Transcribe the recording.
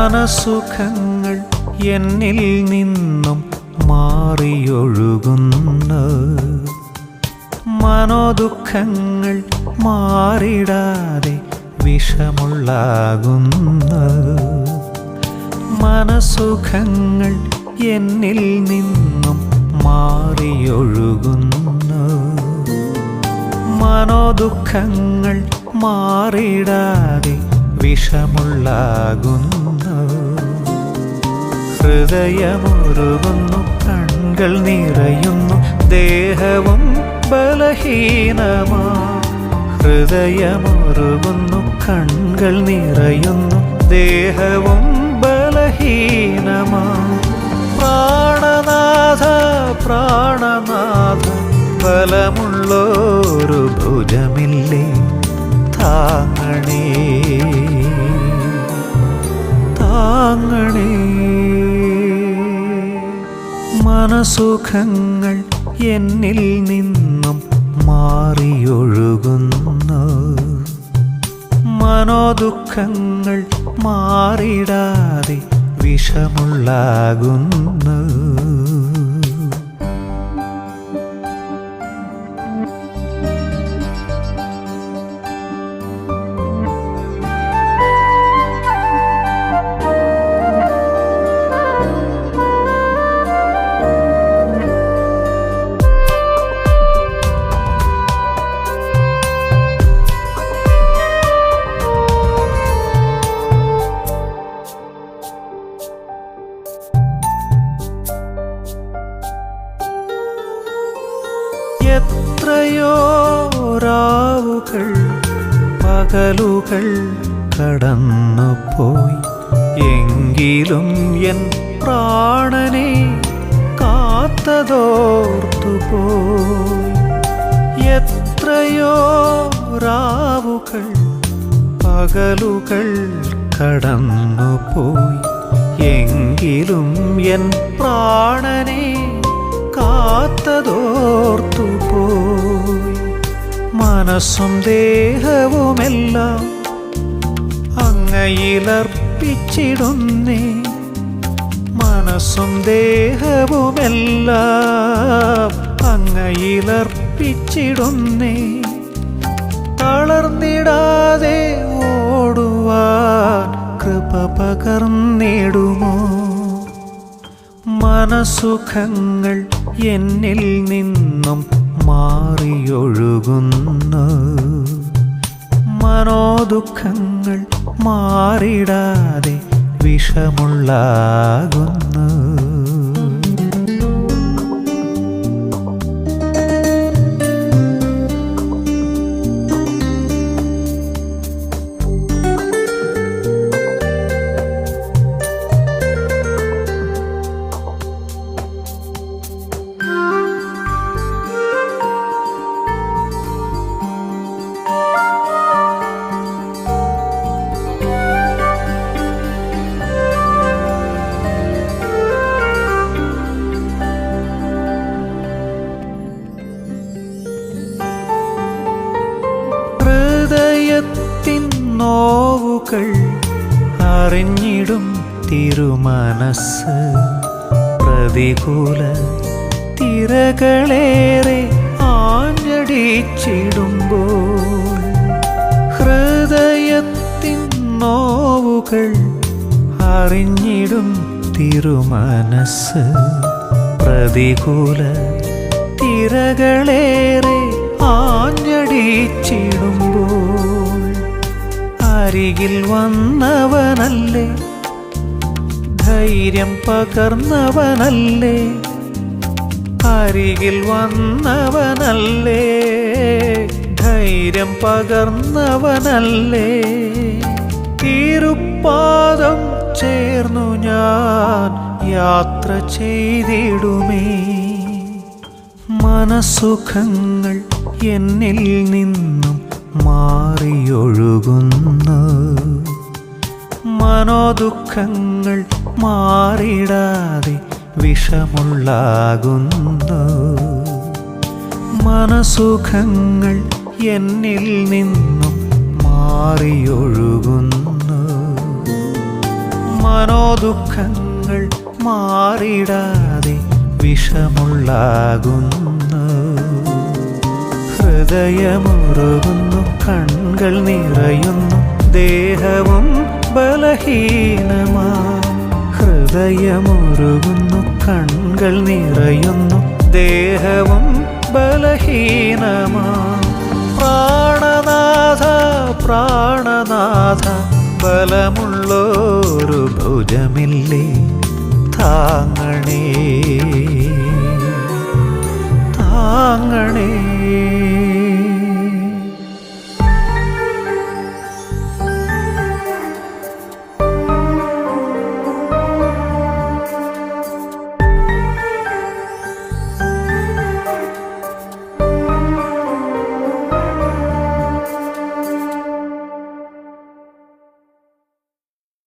മനസുഖങ്ങൾ എന്നിൽ നിന്നും മാറിയൊഴുകുന്നു. മനോദുഃഖങ്ങൾ മാറിടാതെ വിഷമുള്ളാകുന്ന. മനസുഖങ്ങൾ എന്നിൽ നിന്നും മാറിയൊഴുകുന്നു. മനോദുഃഖങ്ങൾ മാറിടാതെ വിഷമുള്ളാകുന്നു. ഹൃദയമുരുകുന്നു കൺകൾ നിറയുന്നു ദേഹവും ബലഹീനമാ. ഹൃദയമുരുകുന്നു കൺകൾ നിറയുന്നു ദേഹവും ബലഹീനമാ. പ്രാണനാഥ പ്രാണനാഥ ബലമുള്ളോരു ഭുജമില്ലേ? മനസുഖങ്ങൾ എന്നിൽ നിന്നും മാറിയൊഴുകുന്നു. മനോദുഃഖങ്ങൾ മാറിടാതെ വിഷമുള്ളാകുന്നു. എത്രയോ രാവുകൾ പകലുകൾ കടന്നുപോയി. എങ്കിലും എൻ പ്രാണനെ കാത്തതോർത്തുപോയി. എത്രയോ രാവുകൾ പകലുകൾ കടന്നുപോയി. എങ്കിലും എൻ പ്രാണനെ കാത്തതോർത്തുപോയി. മനസ്സും ദേഹവുമെല്ലാം അങ്ങയിലർപ്പിച്ചിടുന്നേ. മനസ്സും ദേഹവുമെല്ലാം അങ്ങയിലർപ്പിച്ചിടുന്നേ. തളർന്നിടാതെ ഓടുവാൻ കൃപ പകർന്നിടുമോ? മനസുഖങ്ങൾ എന്നിൽ നിന്നും മാറിയൊഴുകുന്നു. മനോദുഃഖങ്ങൾ മാറിടാതെ വിഷമുള്ളാകുന്നു. നോവുകൾ അറിഞ്ഞിടും തിരുമനസ് പ്രതികൂല തിരകളേറെ ആഞ്ഞടിച്ചിടുമ്പോൾ ഹൃദയത്തിൻ നോവുകൾ അറിഞ്ഞിടും തിരുമനസ് പ്രതികൂല തിരകളേറെ ആഞ്ഞടിച്ചിടുമ്പോൾ അരികിൽ വന്നവനല്ലേ? ധൈര്യം പകർന്നവനല്ലേ? അരികിൽ വന്നവനല്ലേ? ധൈര്യം പകർന്നവനല്ലേ? ഇരുപാദം ചേർന്നു ഞാൻ യാത്ര ചെയ്തിടുമേ. മനസുഖങ്ങൾ എന്നിൽ നിന്നും മാറിയൊഴുകുന്നു. മനോദുഃഖങ്ങൾ മാറിടാതെ വിഷമുള്ളാകുന്നു. മനസുഖങ്ങൾ എന്നിൽ നിന്നും മാറിയൊഴുകുന്നു. മനോദുഃഖങ്ങൾ മാറിടാതെ വിഷമുള്ളാകുന്നു. ഹൃദയമുറുകുന്നു കണ്ണുകൾ നിറയുന്നു ദേഹവും ബലഹീനമാ. ഹൃദയമുറുകുന്നു കണ്ണുകൾ നിറയുന്നു ദേഹവും ബലഹീനമാ. പ്രാണനാഥ പ്രാണനാഥ ബലമുള്ളോരു ഭുജമില്ലേ താങ്ങണേ.